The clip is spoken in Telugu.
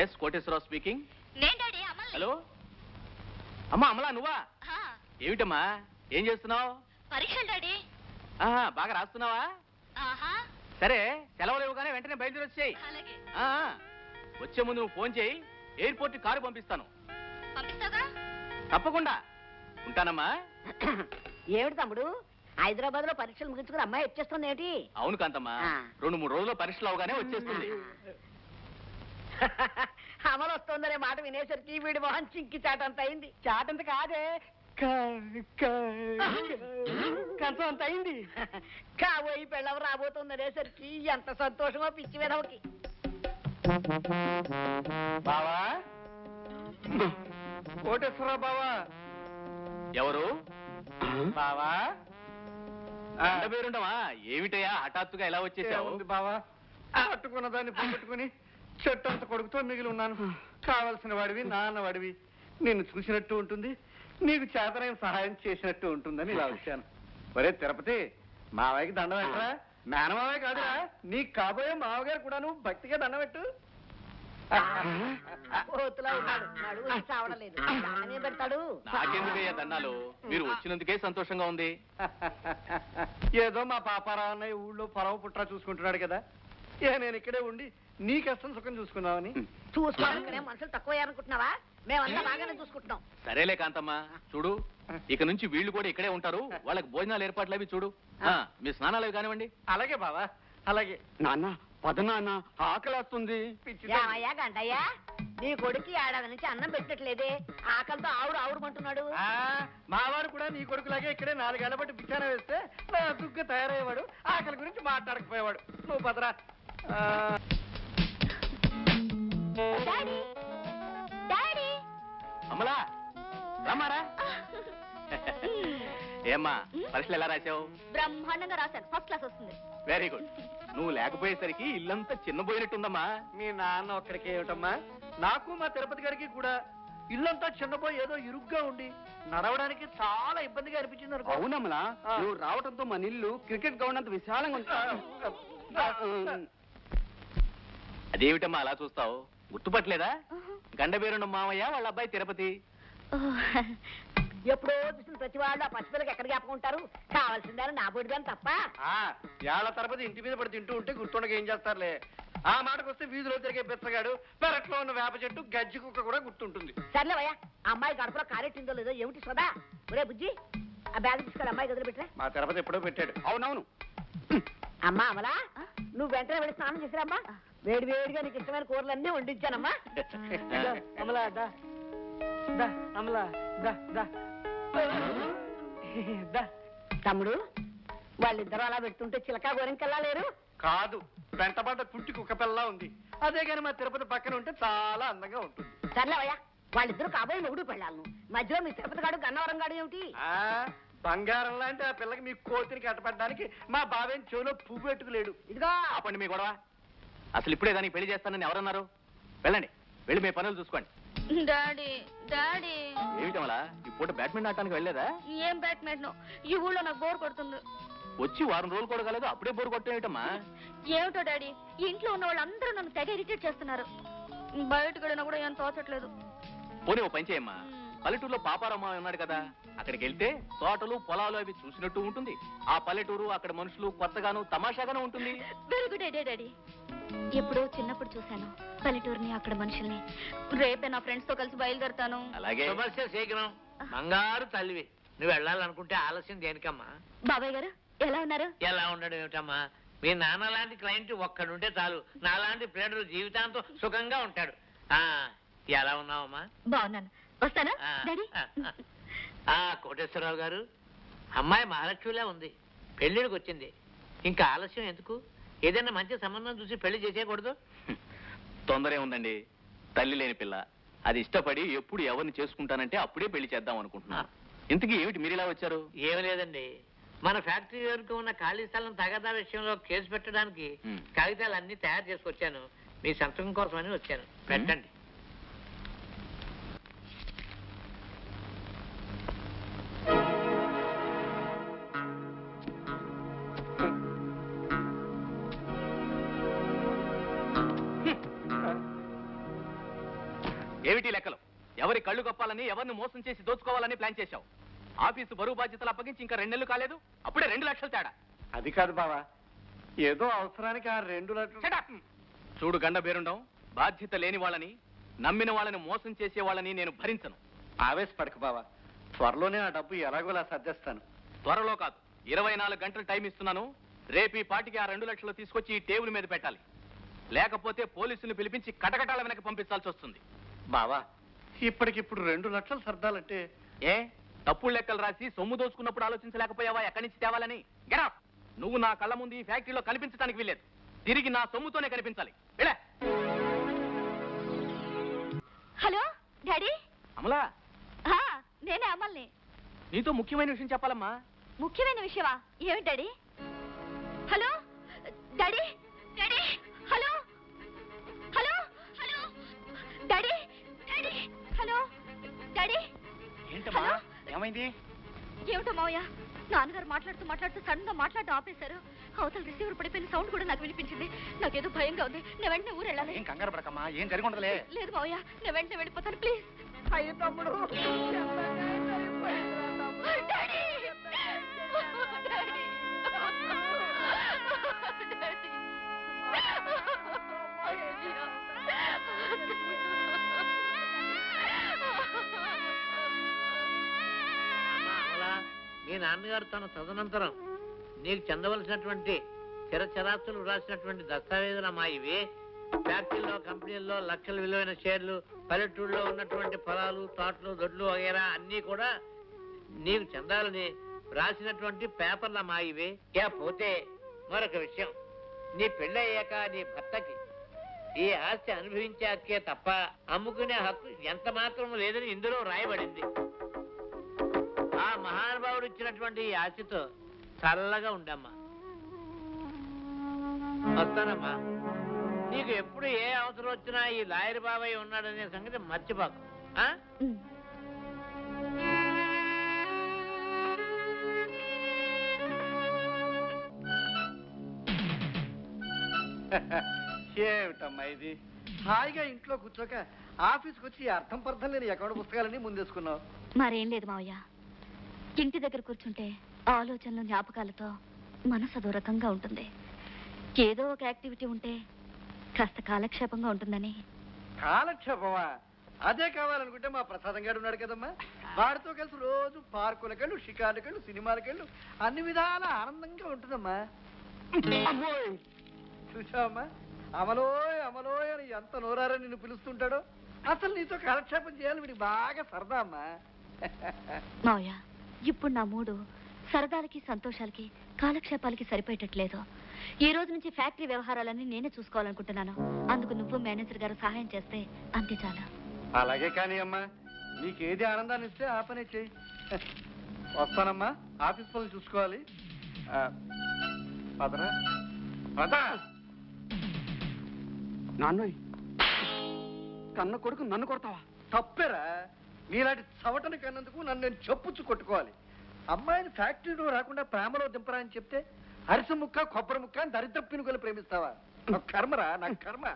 ఎస్ కోటేశ్వరరావు స్పీకింగ్ నేను డాడీ అమల్. హలో అమ్మా అమలా నువ్వా? ఏమిటమ్మా? ఏం చేస్తున్నావు? పరీక్షలు డాడీ. ఆహా బాగా రాస్తున్నావా? ఆహా. సరే సెలవులు ఇవ్వగానే వెంటనే బయలుదేరి వచ్చేయి అలాగే వచ్చే ముందు నువ్వు ఫోన్ చేయి ఎయిర్పోర్ట్ కారు పంపిస్తాను. తప్పకుండా. ఉంటానమ్మా. ఏమిటి తమ్ముడు? హైదరాబాద్లో పరీక్షలు ముగించుకుని అమ్మాయి వచ్చేస్తుంది ఏమిటి అవును కాంతమ్మా. రెండు మూడు రోజుల్లో పరీక్షలు అవగానే వచ్చేస్తుంది. అమలు వస్తుందనే మాట వినేసరికి వీడి మొహం చింకి చాటంత అయింది. చాటంత కాదే. కంచం అంత అయింది. కాబోయి పెళ్ళం రాబోతుందనేసరికి ఎంత సంతోషమో పిచ్చి విధవకి. బావా? కోటేశ్వరరావు బావా. ఎవరు? బావా? పేరుండవా? ఏమిటయ్యా హఠాత్తుగా ఎలా వచ్చేసావు? బావా? పట్టుకున్న దాన్ని పట్టుకుని చెట్టు అంత కొడుకుతో మిగిలి ఉన్నాను. కావలసిన వాడివి నాన్న వాడివి. నిన్ను చూసినట్టు ఉంటుంది నీకు చేతనైన సహాయం చేసినట్టు ఉంటుందని ఇలా వచ్చాను. ఒరే తిరుపతి మావయ్యకి దండం పెట్టరా? మేనమావయ్య కాదురా నీకు కాబోయే మావగారు కూడాను భక్తిగా దండం పెట్టు. కోతులా ఉన్నాడు. నడువు చావడలేదు. దానే పెడతాడు. నాకెందుకయ్యా దండాలు? మీరు వచ్చినందుకే సంతోషంగా ఉంది. ఏదో మా పాపారావు అన్నయ్య ఊళ్ళో పొరవ పుట్రా చూసుకుంటున్నాడు కదా. ఏ నేను ఇక్కడే ఉండి నీ కష్టం సుఖం చూసుకున్నావని. చూసుకోవడానికనే మనుషులు తక్కువ అనుకుంటున్నావా మేమంతా బాగానే చూసుకుంటున్నాం. సరేలే కాంతమ్మ చూడు. ఇక నుంచి వీళ్ళు కూడా ఇక్కడే ఉంటారు. వాళ్ళకి భోజనాలు ఏర్పాట్లు అవి చూడు. ఆ, మీ స్నానాలు అవి కానివ్వండి. అలాగే బావా అలాగే. నాన్న పద నాన్న ఆకలేస్తుంది. పిచ్చి ఏమయ్యా గంటయ్యా? నీ కొడుకు ఏడాది నుంచి అన్నం పెట్టట్లేదే. ఆకలితో ఆవుడు ఆవుడుమంటున్నాడు. ఆ, మావాడు కూడా నీ కొడుకులాగే ఇక్కడే నాలుగేళ్ళ బట్టి బిచ్చాన వేస్తే నా దుగ్గు తయారయ్యేవాడు. ఆకలి గురించి మాట్లాడకపోయేవాడు. నువ్వు పదరా. ఆ, డాడీ! రమ్మారా? ఏమ్మా పరీక్షలు ఎలా రాసావు బ్రహ్మాండంగా రాశాను. ఫస్ట్ క్లాస్ వస్తుంది. వెరీ గుడ్ నువ్వు లేకపోయేసరికి ఇల్లంతా చిన్నపోయినట్టుందమ్మా మీ నాన్న ఒక్కడికి ఏమిటమ్మా? నాకు మా తిరుపతి గారికి కూడా ఇల్లంతా చిన్నపోయి ఏదో ఇరుగ్గా ఉండి నడవడానికి చాలా ఇబ్బందిగా అనిపించింది అనుకో. అవునమ్మలా. నువ్వు రావడంతో మన ఇల్లు క్రికెట్ గ్రౌండ్ అంత విశాలంగా ఉంది. అదేమిటమ్మా అలా చూస్తావు? గుర్తుపట్టలేదా? గండబేరుండ మామయ్య వాళ్ళ అబ్బాయి తిరుపతి. ఎప్పుడో చూసిన ప్రతి వాళ్ళు ఆ పసిపిల్లకి ఎక్కడ జ్ఞాపకం కావాల్సిందని నా బొడిదాన్ని తప్ప. ఆ, ఏళ్ళ తరబడి ఇంటి మీద పడి తింటూ ఉంటే గుర్తుండగా ఏం చేస్తారులే? ఆ మాటకు వస్తే వీధిలో తిరిగే బెచ్చగాడు పెరట్లో ఉన్న వేప చెట్టు గజ్జి కుక్క కూడా గుర్తుంటుంది. సర్లేవయ్యా అమ్మాయి గడపలో కారెట్టిందో లేదో ఏమిటి సదా ఒరే బుజ్జి ఆ బ్యాగ్ తీసుకెళ్ళి అమ్మాయి గదిలో పెట్టరా? మా తిరుపతి ఎప్పుడో పెట్టాడు. అవునవును. అమ్మా అమలా నువ్వు వెంటనే వెళ్ళి స్నానం చేసిరమ్మా వేడి వేడిగా నీకు ఇష్టమైన కూరలన్నీ వండించానమ్మా. అమలా దా. దా అమలా దా దా. దా. తమ్ముడు వాళ్ళిద్దరూ అలా పెడుతుంటే చిలకా గోరింకల్లా లేరు? కాదు వెంటబడ్డ పుట్టి కుక్క పిల్ల ఉంది. అదే గాని మా తిరుపతి పక్కన ఉంటే చాలా అందంగా ఉంటుంది. సర్లేవయ్యా వాళ్ళిద్దరూ కాబోయే మొగుడు పెళ్ళాలను. మధ్యలో మీ తిరుపతి గాడు గన్నవరం గాడు ఏమిటి? ఆ బంగారం లాంటి ఆ పిల్లకి మీ కోతిని కట్టబడ్డానికి మా బావేం చెవిలో పువ్వు పెట్టుకులేడు. ఇదిగో. ఆపండి మీ గొడవ. అసలు ఇప్పుడే దానికి పెళ్ళి చేస్తానని ఎవరన్నారు? వెళ్ళండి. వెళ్ళి మీ పనులు చూసుకోండి. Daddy daddy. ఏమిటమలా ఈ పూట బ్యాడ్మింటన్ ఆడటానికి వెళ్ళలేదా? ఏం బ్యాట్మెంట్ ఈ ఊళ్ళో నాకు బోర్ కొడుతుంది. వచ్చి వారం రోజులు కూడా కాలేదు అప్పుడే బోరు కొట్టేమిటమ్మా ఏమిటో డాడీ ఇంట్లో ఉన్న వాళ్ళందరూ నన్ను తెగ ఇరిటేట్ చేస్తున్నారు. బయటకు వెళ్ళినా కూడా ఏం తోచట్లేదు. పోనీ ఓ పని చేయమ్మా. పల్లెటూరులో పాపారమ్మ ఉన్నాడు కదా. అక్కడికి వెళ్తే తోటలు పొలాలు అవి చూసినట్టు ఉంటుంది. ఆ పల్లెటూరు అక్కడ మనుషులు కొత్తగాను తమాషాగాను ఉంటుంది. వెరీ గుడ్ ఐడియా డాడీ ఎప్పుడో చిన్నప్పుడు చూశాను పల్లెటూరుని అక్కడ మనుషుల్ని. రేపే నా ఫ్రెండ్స్తో కలిసి బయలుదేరుతాను. అలాగే. శీఘ్రం. బంగారు తల్లివి. నువ్వు వెళ్ళాలనుకుంటే ఆలస్యం దేనికమ్మా? బాబాయ్ గారు ఎలా ఉన్నారు? ఎలా ఉండడం ఏమిటమ్మా? మీ నాన్న లాంటి క్లయింట్ ఒక్కడుంటే చాలు. నాలాంటి ప్లేడరు జీవితాంతం సుఖంగా ఉంటాడు. ఆ ఎలా ఉన్నావమ్మా? బాగున్నాను. వస్తానా? డాడీ? ఆ, కోటేశ్వరరావు గారు అమ్మాయి మహాలక్ష్మిలా ఉంది. పెళ్ళిడికి వచ్చింది. ఇంకా ఆలస్యం ఎందుకు? ఏదైనా మంచి సంబంధం చూసి పెళ్ళి చేసేయకూడదు? తొందరే ఉందండి. తల్లి లేని పిల్ల. అది ఇష్టపడి ఎప్పుడు ఎవరిని చేసుకుంటానంటే అప్పుడే పెళ్ళి చేద్దాం అనుకుంటున్నా. ఇంతకీ ఏమిటి మీరు ఇలా వచ్చారు? ఏమి లేదండి. మన ఫ్యాక్టరీ వరకు ఉన్న ఖాళీ స్థలం తగదా విషయంలో కేసు పెట్టడానికి. కాగితాలు అన్ని తయారు చేసుకొచ్చాను. మీ సంతకం కోసమని వచ్చాను. పెట్టండి. ఎవరి కళ్ళు కప్పాలని ఎవరిని మోసం చేసి దోచుకోవాలని ప్లాన్ చేశావు. ఆఫీసు బరువు బాధ్యతలు అప్పగించి ఇంకా రెండు నెలలు కాలేదు. అప్పుడే రెండు లక్షలు తేడా. అది కాదు బావా. ఏదో అవసరానికి ఆ రెండు లక్షలు! చూడు గండ బేరుండం బాధ్యత లేని వాళ్ళని నమ్మిన వాళ్ళని మోసం చేసే వాళ్ళని నేను భరించను. ఆవేశపడక బావా. త్వరలోనే ఆ డబ్బు ఎలాగోలా సర్దేస్తాను. త్వరలో కాదు. ఇరవై నాలుగు గంటలు టైం ఇస్తున్నాను. రేపు ఈ పాటికి ఆ రెండు లక్షలు తీసుకొచ్చి ఈ టేబుల్ మీద పెట్టాలి. లేకపోతే పోలీసులు పిలిపించి కటకటాల వెనక పంపించాల్సి వస్తుంది. బావా ఇప్పటికిప్పుడు రెండు లక్షలు సర్దాలంటే. ఏ? తప్పుడు లెక్కలు రాసి సొమ్ము దోచుకున్నప్పుడు ఆలోచించలేకపోయావా? ఎక్కడి నుంచి తేవాలని? గెట్ నువ్వు నా కళ్ళ ముందు ఈ ఫ్యాక్టరీలో కనిపించడానికి వీల్లేదు. తిరిగి నా సొమ్ముతోనే కనిపించాలి. వెళ్ళే! Hello daddy? అమలా! ఆ, నేనే అమ్మల్ని నీతో ముఖ్యమైన విషయం చెప్పాలమ్మా. ముఖ్యమైన విషయమా? ఏమిటి డాడీ? Hello daddy? ఏమైంది? ఏమిటో మావయ్య? నాన్నగారు మాట్లాడుతూ మాట్లాడుతూ సడన్గా మాట్లాడటం ఆపేశారు. అవతల రిసీవర్ పడిపోయిన సౌండ్ కూడా నాకు వినిపించింది. నాకేదో భయంగా ఉంది. నేను వెంటనే ఊరు వెళ్ళాలి కంగారు పడకమ్మా ఏం జరిగి ఉండదులే. లేదు మావయ్య నేను వెంటనే వెళ్ళిపోతాను. ప్లీజ్. అయ్యి తమ్ముడు. డాడీ! డాడీ! అమ్మా, మీ నాన్నగారు తన తదనంతరం నీకు చెందవలసినటువంటి చిరచరాస్తులు రాసినటువంటి దస్తావేజులు అమ్మా ఇవి. ఫ్యాక్టరీలో కంపెనీల్లో లక్షల విలువైన షేర్లు పల్లెటూళ్ళలో ఉన్నటువంటి పొలాలు తోటలు దొడ్లు వగేరా అన్నీ కూడా నీకు చెందాలని రాసినటువంటి పేపర్లు అమ్మా ఇవి. ఇక పోతే మరొక విషయం. నీ పెళ్ళయ్యాక నీ భర్తకి ఈ ఆస్తి అనుభవించాకే తప్ప అమ్ముకునే హక్కు ఎంత మాత్రం లేదని ఇందులో రాయబడింది. ఇచ్చినటువంటి ఈ ఆశతో చల్లగా ఉండమ్మా. వస్తానమ్మా. నీకు ఎప్పుడు ఏ అవసరం వచ్చినా ఈ లాయర్ బాబాయ్ ఉన్నాడనే సంగతి మర్చిపోకు. ఏమిటమ్మా ఇది? హాయిగా ఇంట్లో కూర్చోక ఆఫీస్కి వచ్చి అర్థం పర్థం లేని అకౌంట్ పుస్తకాలన్నీ ముందేసుకున్నావు. మరేం లేదు మావయ్య. ఇంటి దగ్గర కూర్చుంటే ఆలోచనలు జ్ఞాపకాలతో మనసు అదో రకంగా ఉంటుంది. ఏదో ఒక యాక్టివిటీ ఉంటే కాస్త కాలక్షేపంగా ఉంటుందని. కాలక్షేపమా? అదే కావాలనుకుంటే మా ప్రసాదం గారు ఉన్నాడు కదమ్మా. వాడితో కలిసి రోజు పార్కులకెళ్ళు షికారులకెళ్ళు సినిమాలకెళ్ళు అన్ని విధాల ఆనందంగా ఉంటుందమ్మా. చూసావమ్మా? అమలోయ్ అమలోయ్ అని ఎంత నోరారని నిన్ను పిలుస్తుంటాడో. అసలు నీతో కాలక్షేపం చేయాలి వీడికి బాగా సరదా అమ్మా. మావయ్య ఇప్పుడు నా మూడు సరదాలకి సంతోషాలకి కాలక్షేపాలకి సరిపోయేటట్లేదు. ఈ రోజు నుంచి ఫ్యాక్టరీ వ్యవహారాలన్నీ నేనే చూసుకోవాలనుకుంటున్నాను. అందుకు నువ్వు మేనేజర్ గారు సహాయం చేస్తే అంతే చాలా. అలాగే కానీ అమ్మా నీకేది ఆనందాన్ని ఇస్తే ఆ పనే చెయ్యి వస్తానమ్మా ఆఫీస్ పనులు చూసుకోవాలి. ఆ, పదరా. పద. నాన్నోయ్ కన్న కొడుకు నన్ను కొడతావా? తప్పేరా. మీలాంటి చవటను కన్నందుకు నన్ను నేను చెప్పుచ్చు కొట్టుకోవాలి. అమ్మాయిని ఫ్యాక్టరీలో రాకుండా ప్రేమలో దింపరా అని చెప్తే అరిసె ముక్క కొబ్బరి ముక్క అని దరిద్ర పినుకలు ప్రేమిస్తావా? నా కర్మరా నా కర్మ.